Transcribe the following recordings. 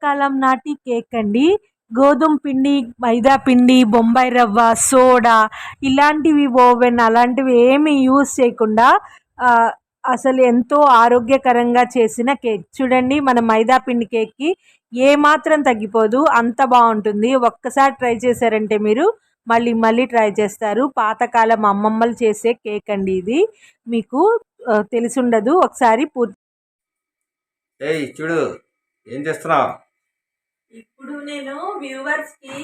పాతకాలం నాటి కేక్ అండి గోధుమ పిండి మైదా పిండి బొంబాయి రవ్వ సోడా ఇలాంటివి ఓవెన్ అలాంటివి ఏమి యూస్ చేయకుండా అసలు ఎంతో ఆరోగ్యకరంగా చేసిన కేక్. చూడండి మన మైదా పిండి కేక్కి ఏమాత్రం తగ్గిపోదు. అంత బాగుంటుంది. ఒక్కసారి ట్రై చేశారంటే మీరు మళ్ళీ మళ్ళీ ట్రై చేస్తారు. పాతకాలం అమ్మమ్మలు చేసే కేక్ అండి ఇది. మీకు తెలిసి తెలిసుండదు ఒకసారి పూర్తి చూడు. ఏం చేస్తున్నావు? ఇప్పుడు నేను వ్యూవర్స్కి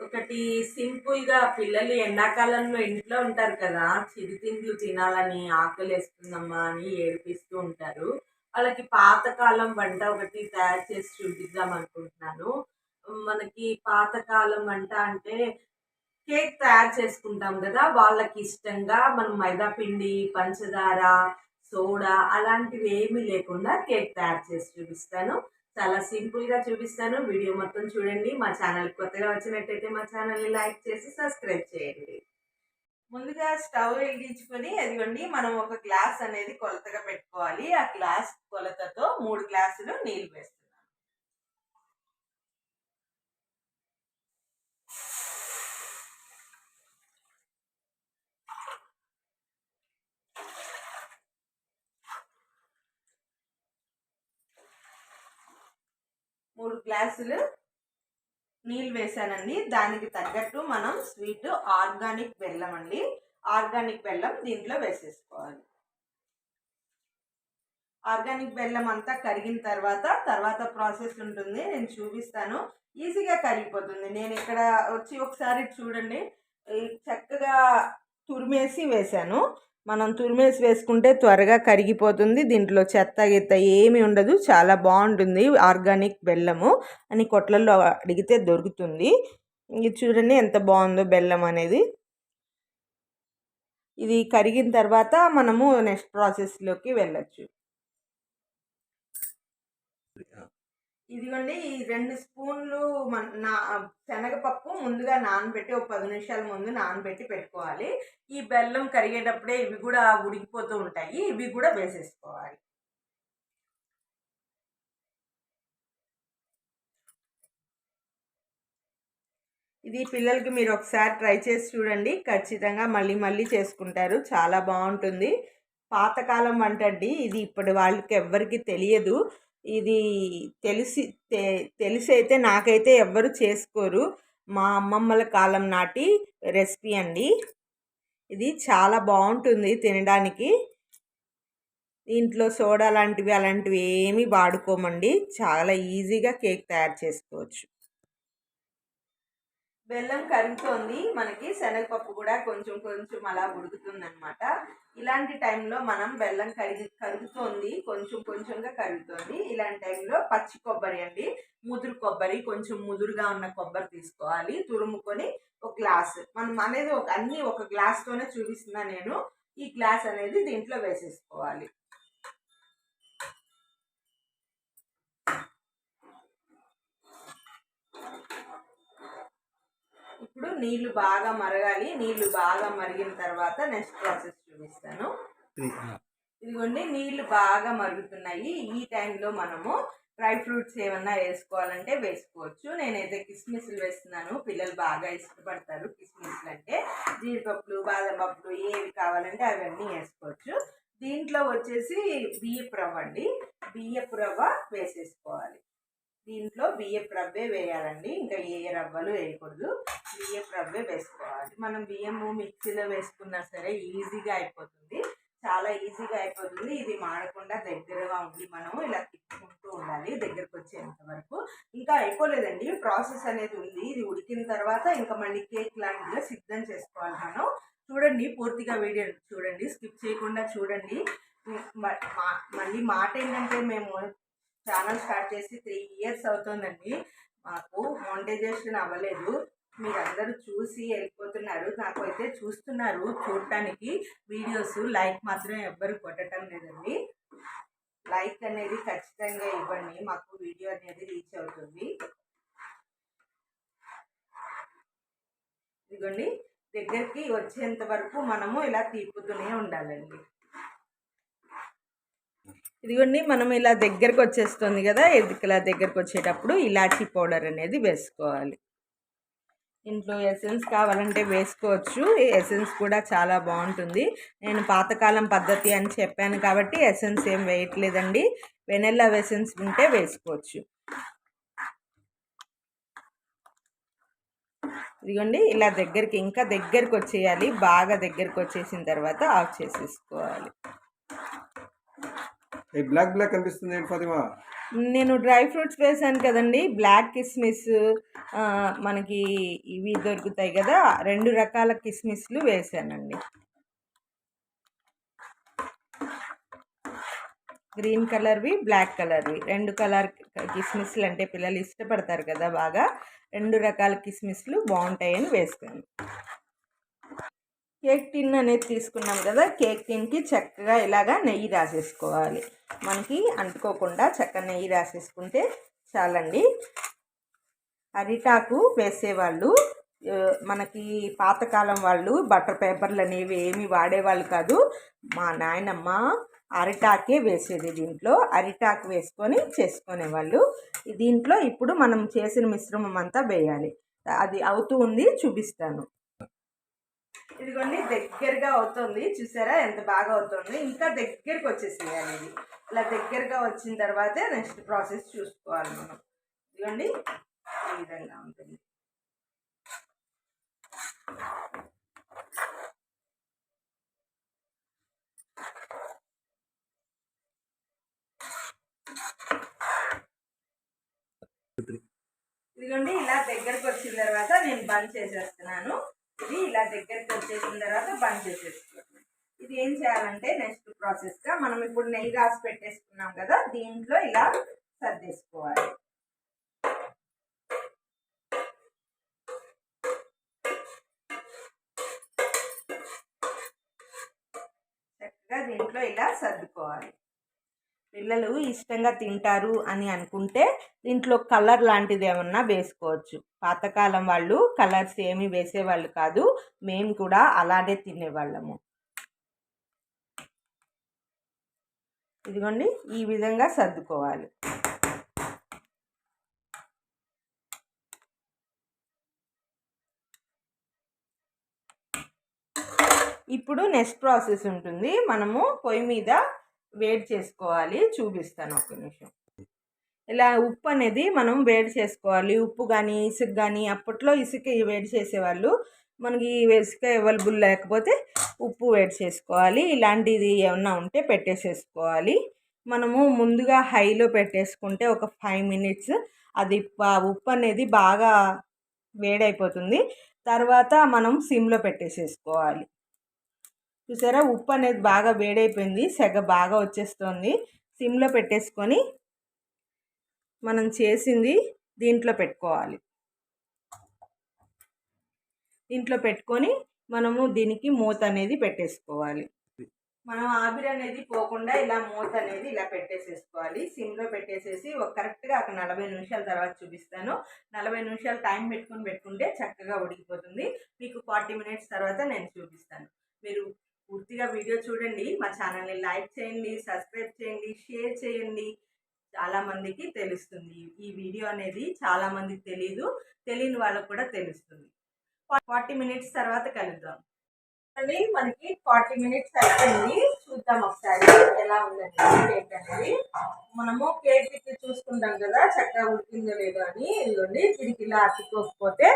ఒకటి సింపుల్గా పిల్లలు ఎండాకాలంలో ఇంట్లో ఉంటారు కదా చిరుతిండ్లు తినాలని ఆకలి వేస్తుందమ్మా అని ఏడిపిస్తూ ఉంటారు. వాళ్ళకి పాతకాలం వంట ఒకటి తయారు చేసి చూపిద్దాం అనుకుంటున్నాను. మనకి పాతకాలం వంట అంటే కేక్ తయారు చేసుకుంటాం కదా వాళ్ళకి ఇష్టంగా మనం మైదా పిండి పంచదార సోడా అలాంటివి ఏమీ లేకుండా కేక్ తయారు చేసి చూపిస్తాను. చాలా సింపుల్గా చూపిస్తాను. వీడియో మొత్తం చూడండి. మా ఛానల్ కొత్తగా వచ్చినట్టయితే మా ఛానల్ని లైక్ చేసి సబ్స్క్రైబ్ చేయండి. ముందుగా స్టవ్ వెలిగించుకొని అదిగోండి మనం ఒక గ్లాస్ అనేది కొలతగా పెట్టుకోవాలి. ఆ గ్లాస్ కొలతతో మూడు గ్లాసులు నీళ్ళు వేస్తాం మూడు గ్లాసులు నీళ్ళు వేసానండి దానికి తగ్గట్టు మనం స్వీట్ ఆర్గానిక్ బెల్లం అండి. ఆర్గానిక్ బెల్లం దీంట్లో వేసేసుకోవాలి. ఆర్గానిక్ బెల్లం అంతా కరిగిన తర్వాత తర్వాత ప్రాసెస్ ఉంటుంది. నేను చూపిస్తాను. ఈజీగా కరిగిపోతుంది. నేను ఇక్కడ వచ్చి ఒకసారి చూడండి. చక్కగా తురిమేసి వేశాను. మనం తురిమేసి వేసుకుంటే త్వరగా కరిగిపోతుంది. దీంట్లో చెత్త గిత్త ఏమి ఉండదు. చాలా బాగుంటుంది ఆర్గానిక్ బెల్లము అని కొట్లలో అడిగితే దొరుకుతుంది. ఇది చూడండి ఎంత బాగుందో బెల్లం అనేది. ఇది కరిగిన తర్వాత మనము నెక్స్ట్ ప్రాసెస్లోకి వెళ్ళచ్చు. ఇదిగోండి ఈ రెండు స్పూన్లు మన నా శనగపప్పు ముందుగా నానబెట్టి ఒక పది నిమిషాల ముందు నానబెట్టి పెట్టుకోవాలి. ఈ బెల్లం కరిగేటప్పుడే ఇవి కూడా ఉడికిపోతూ ఉంటాయి. ఇవి కూడా వేసేసుకోవాలి. ఇది పిల్లలకి మీరు ఒకసారి ట్రై చేసి చూడండి. ఖచ్చితంగా మళ్ళీ మళ్ళీ చేసుకుంటారు. చాలా బాగుంటుంది. పాతకాలం వంట అండి ఇది ఇప్పటి వాళ్ళకి ఎవ్వరికి తెలియదు. ఇది తెలిసి తెలిసి అయితే నాకైతే ఎవ్వరు చేసుకోరు. మా అమ్మమ్మల కాలం నాటి రెసిపీ అండి. ఇది చాలా బాగుంటుంది తినడానికి. దీంట్లో సోడా లాంటివి అలాంటివి ఏమీ వాడుకోమండి. చాలా ఈజీగా కేక్ తయారు చేసుకోవచ్చు. బెల్లం కరుగుతోంది. మనకి శనగపప్పు కూడా కొంచెం కొంచెం అలా ఉడుకుతుంది అనమాట ఇలాంటి టైంలో మనం బెల్లం కరిగి కరుగుతోంది. కొంచెం కొంచెంగా కరుగుతోంది. ఇలాంటి టైంలో పచ్చి కొబ్బరి అండి. ముదురు కొబ్బరి కొంచెం ముదురుగా ఉన్న కొబ్బరి తీసుకోవాలి. తురుముకొని ఒక గ్లాస్. మనం అనేది ఒక అన్ని ఒక గ్లాస్తోనే చూపిస్తున్నా నేను. ఈ గ్లాస్ అనేది దీంట్లో వేసేసుకోవాలి. నీళ్ళు బాగా మరగాలి. నీళ్ళు బాగా మరిగిన తర్వాత నెక్స్ట్ ప్రాసెస్ చూపిస్తాను. ఇదిగోండి నీళ్ళు బాగా మరుగుతున్నాయి. ఈ టైంలో మనము డ్రై ఫ్రూట్స్ ఏమన్నా వేసుకోవాలంటే వేసుకోవచ్చు. నేనైతే కిస్మిస్లు వేస్తున్నాను. పిల్లలు బాగా ఇష్టపడతారు కిస్మిస్లు అంటే. జీడిపప్పులు బాదం పప్పులు ఏవి కావాలంటే అవన్నీ వేసుకోవచ్చు. దీంట్లో వచ్చేసి బియ్యపు రవ్వ అండి బియ్యపు రవ్వ వేసేసుకోవాలి. దీంట్లో బియ్యపు రవ్వే వేయాలండి. ఇంకా ఏ రవ్వలు వేయకూడదు. బియ్యపు రవ్వే వేసుకోవాలి. మనం బియ్యము మిక్సీలో వేసుకున్నా సరే ఈజీగా అయిపోతుంది. చాలా ఈజీగా అయిపోతుంది. ఇది మాడకుండా దగ్గరగా ఉండి మనం ఇలా తిప్పుకుంటూ ఉండాలి. దగ్గరకు వచ్చేంత వరకు. ఇంకా అయిపోలేదండి. ప్రాసెస్ అనేది ఉంది. ఇది ఉడికిన తర్వాత ఇంకా మళ్ళీ కేక్ లాంటిగా సిద్ధం చేసుకోవాలి మనం. చూడండి పూర్తిగా వీడియో చూడండి. స్కిప్ చేయకుండా చూడండి. మళ్ళీ మాట ఏంటంటే మేము ఛానల్ స్టార్ట్ చేసి త్రీ ఇయర్స్ అవుతుందండి. మాకు మోనిటైజేషన్ అవ్వలేదు. మీరందరూ చూసి వెళ్ళిపోతున్నారు. నాకు అయితే చూస్తున్నారు చూడటానికి. వీడియోస్ లైక్ మాత్రం ఎవ్వరు కొట్టడం లేదండి. లైక్ అనేది ఖచ్చితంగా ఇవ్వండి. మాకు వీడియో అనేది రీచ్ అవుతుంది. ఇదిగోండి. దగ్గరికి వచ్చేంత వరకు మనము ఇలా తీపుతూనే ఉండాలండి. ఇదిగోండి మనం ఇలా దగ్గరకు వచ్చేస్తుంది కదా ఇది ఇలా దగ్గరకు వచ్చేటప్పుడు ఇలాచీ పౌడర్ అనేది వేసుకోవాలి. ఇంట్లో ఎసెన్స్ కావాలంటే వేసుకోవచ్చు. ఈ ఎసెన్స్ కూడా చాలా బాగుంటుంది. నేను పాతకాలం పద్ధతి అని చెప్పాను కాబట్టి ఎసెన్స్ ఏం వేయట్లేదండి. వెనెల్లా ఎసెన్స్ ఉంటే వేసుకోవచ్చు. ఇదిగోండి ఇలా దగ్గరికి ఇంకా దగ్గరికి వచ్చేయాలి. బాగా దగ్గరికి వచ్చేసిన తర్వాత ఆఫ్ చేసేసుకోవాలి. బ్లాక్ బ్లాక్ కనిపిస్తుంది ఏంటి ఫాతిమా? నేను డ్రై ఫ్రూట్స్ వేసాను కదండి. బ్లాక్ కిస్మిస్ మనకి ఇవి దొరుకుతాయి కదా రెండు రకాల కిస్మిస్లు వేసానండి. గ్రీన్ కలర్వి బ్లాక్ కలర్వి. రెండు కలర్ కిస్మిస్లు అంటే పిల్లలు ఇష్టపడతారు కదా బాగా. రెండు రకాల కిస్మిస్లు బాగుంటాయని వేసాను. కేక్ టిన్ అనేది తీసుకున్నాం కదా కేక్ టిన్కి చక్కగా ఇలాగా నెయ్యి రాసేసుకోవాలి. మనకి అంటుకోకుండా చక్కగా నెయ్యి రాసేసుకుంటే చాలండి. అరిటాకు వేసేవాళ్ళు మనకి పాతకాలం వాళ్ళు బటర్ పేపర్లు అనేవి ఏమి వాడేవాళ్ళు కాదు. మా నాయనమ్మ అరిటాకే వేసేది దీంట్లో అరిటాకు వేసుకొని చేసుకునేవాళ్ళు. దీంట్లో ఇప్పుడు మనం చేసిన మిశ్రమం అంతా వేయాలి. అది అవుతూ ఉంది చూపిస్తాను. ఇదిగోండి దగ్గరగా అవుతుంది. చూసారా ఎంత బాగా అవుతుంది? ఇంకా దగ్గరికి వచ్చేసేయాలి ఇది ఇలా దగ్గరగా వచ్చిన తర్వాతే నెక్స్ట్ ప్రాసెస్ చూసుకోవాలి మనం. ఇదిగోండి ఈ విధంగా ఉంటుంది. ఇదిగోండి ఇలా దగ్గరకు వచ్చిన తర్వాత నేను బంద్ చేసేస్తున్నాను. ఇది ఇలా దగ్గరికి వచ్చేసిన తర్వాత బంద్ చేసేస్తున్నాను ఇది ఏం చేయాలంటే నెక్స్ట్ ప్రాసెస్గా మనం ఇప్పుడు నెయ్యి రాసి పెట్టేసుకున్నాం కదా దీంట్లో ఇలా సర్దేసుకోవాలి. చక్కగా దీంట్లో ఇలా సర్దుకోవాలి. పిల్లలు ఇష్టంగా తింటారు అని అనుకుంటే దీంట్లో కలర్ లాంటిది ఏమన్నా వేసుకోవచ్చు. పాతకాలం వాళ్ళు కలర్స్ ఏమి వేసేవాళ్ళు కాదు. మేము కూడా అలానే తినేవాళ్ళము. ఇదిగోండి ఈ విధంగా సర్దుకోవాలి. ఇప్పుడు నెక్స్ట్ ప్రాసెస్ ఉంటుంది. మనము పొయ్యి మీద వేడి చేసుకోవాలి. చూపిస్తాను ఒక నిమిషం. ఇలా ఉప్పు అనేది మనం వేడి చేసుకోవాలి. ఉప్పు కానీ ఇసుక కానీ అప్పట్లో ఇసుక వేడి చేసేవాళ్ళు. మనకి ఇసుక అవైలబుల్ లేకపోతే ఉప్పు వేడి చేసుకోవాలి. ఇలాంటిది ఏమన్నా ఉంటే పెట్టేసేసుకోవాలి. మనము ముందుగా హైలో పెట్టేసుకుంటే ఒక ఫైవ్ మినిట్స్ అది ఉప్పు అనేది బాగా వేడైపోతుంది. తర్వాత మనం సిమ్లో పెట్టేసేసుకోవాలి. చూసారా? ఉప్పు అనేది బాగా వేడైపోయింది. సెగ బాగా వచ్చేస్తుంది. సిమ్లో పెట్టేసుకొని మనం చేసింది దీంట్లో పెట్టుకోవాలి. దీంట్లో పెట్టుకొని మనము దీనికి మూత అనేది పెట్టేసుకోవాలి. మనం ఆవిరి అనేది పోకుండా ఇలా మూత అనేది ఇలా పెట్టేసేసుకోవాలి. సిమ్లో పెట్టేసేసి ఒక కరెక్ట్గా ఒక నలభై నిమిషాల తర్వాత చూపిస్తాను. నలభై నిమిషాలు టైం పెట్టుకొని పెట్టుకుంటే చక్కగా ఉడికిపోతుంది. మీకు ఫార్టీ మినిట్స్ తర్వాత నేను చూపిస్తాను. మీరు పూర్తిగా వీడియో చూడండి మా ఛానల్ని లైక్ చేయండి సబ్స్క్రైబ్ చేయండి షేర్ చేయండి. చాలా మందికి తెలుస్తుంది. ఈ వీడియో అనేది చాలామందికి తెలియదు తెలియని వాళ్ళకు కూడా తెలుస్తుంది. ఫార్టీ మినిట్స్ తర్వాత కలుద్దాం. అండి మనకి ఫార్టీ మినిట్స్ అయిపోయింది. చూద్దాం ఒకసారి ఎలా ఉందండి కేక్ అనేది. మనము కేక్ చూసుకుంటాం కదా చక్కగా ఉడికిందో లేదో అని. ఇదిగోండి దీనికి ఇలా అతుక్కోకపోతే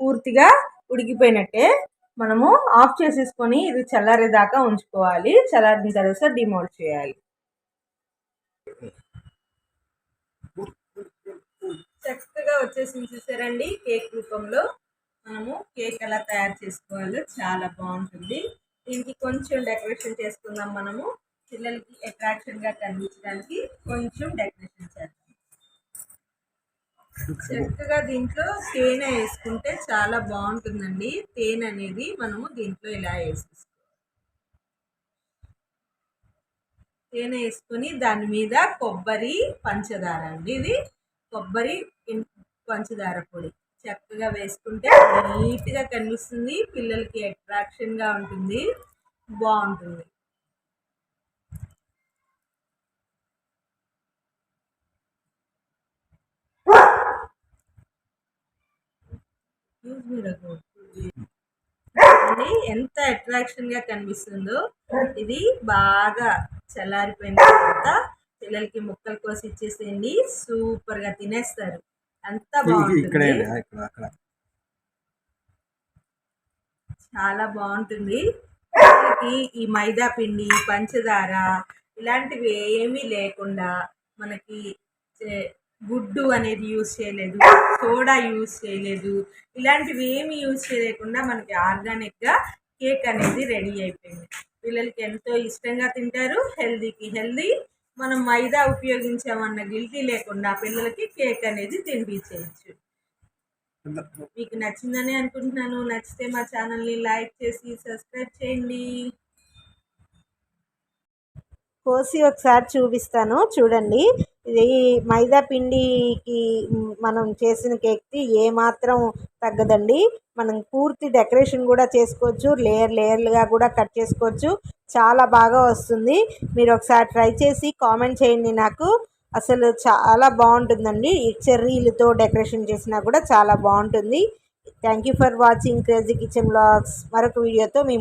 పూర్తిగా ఉడికిపోయినట్టే. మనము ఆఫ్ చేసేసుకొని ఇది చల్లారేదాకా ఉంచుకోవాలి. చల్లారిన తర్వాత డిమోల్డ్ చేయాలి. చక్కగా వచ్చేసింది చూసారండి కేక్ రూపంలో. మనము కేక్ ఎలా తయారు చేసుకోవాలో చాలా బాగుంటుంది. దీనికి కొంచెం డెకరేషన్ చేసుకుందాం మనము. పిల్లలకి అట్రాక్షన్గా కనిపించడానికి కొంచెం డెకరేషన్ చక్కగా దీంట్లో తేనె వేసుకుంటే చాలా బాగుంటుందండి. తేనె అనేది మనము దీంట్లో ఇలా వేసేసుకోవాలి తేనె వేసుకొని దాని మీద కొబ్బరి పంచదార అండి ఇది. కొబ్బరి పంచదార పొడి. చక్కగా వేసుకుంటే నీట్గా కనిపిస్తుంది. పిల్లలకి అట్రాక్షన్గా ఉంటుంది. బాగుంటుంది. ఎంత అట్రాక్షన్గా కనిపిస్తుందో ఇది బాగా చల్లారిపోయిన తర్వాత పిల్లలకి ముక్కలు కోసి ఇచ్చేసేయండి. సూపర్గా తినేస్తారు. అంత బాగుంటుంది. చాలా బాగుంటుంది. పిల్లలకి ఈ మైదా పిండి పంచదార ఇలాంటివి ఏమీ లేకుండా మనకి గుడ్డు అనేది యూజ్ చేయలేదు సోడా యూజ్ చేయలేదు ఇలాంటివి ఏమి యూజ్ చేయకుండా మనకి ఆర్గానిక్గా కేక్ అనేది రెడీ అయిపోయింది. పిల్లలకి ఎంతో ఇష్టంగా తింటారు హెల్దీకి హెల్దీ మనం మైదా ఉపయోగించామన్న గిల్టీ లేకుండా పిల్లలకి కేక్ అనేది తినిపించేయచ్చు. మీకు నచ్చిందని అనుకుంటున్నాను. నచ్చితే మా ఛానల్ని లైక్ చేసి సబ్స్క్రైబ్ చేయండి. కోసి ఒకసారి చూపిస్తాను. చూడండి. ఇది మైదా పిండికి మనం చేసిన కేక్కి ఏమాత్రం తగ్గదండి. మనం పూర్తి డెకరేషన్ కూడా చేసుకోవచ్చు. లేయర్ లేయర్లుగా కూడా కట్ చేసుకోవచ్చు. చాలా బాగా వస్తుంది. మీరు ఒకసారి ట్రై చేసి కామెంట్ చేయండి నాకు. అసలు చాలా బాగుంటుందండి. చెర్రీలతో డెకరేషన్ చేసినా కూడా చాలా బాగుంటుంది. Thank you for watching crazy kitchen blogs. మరొక వీడియోతో మేము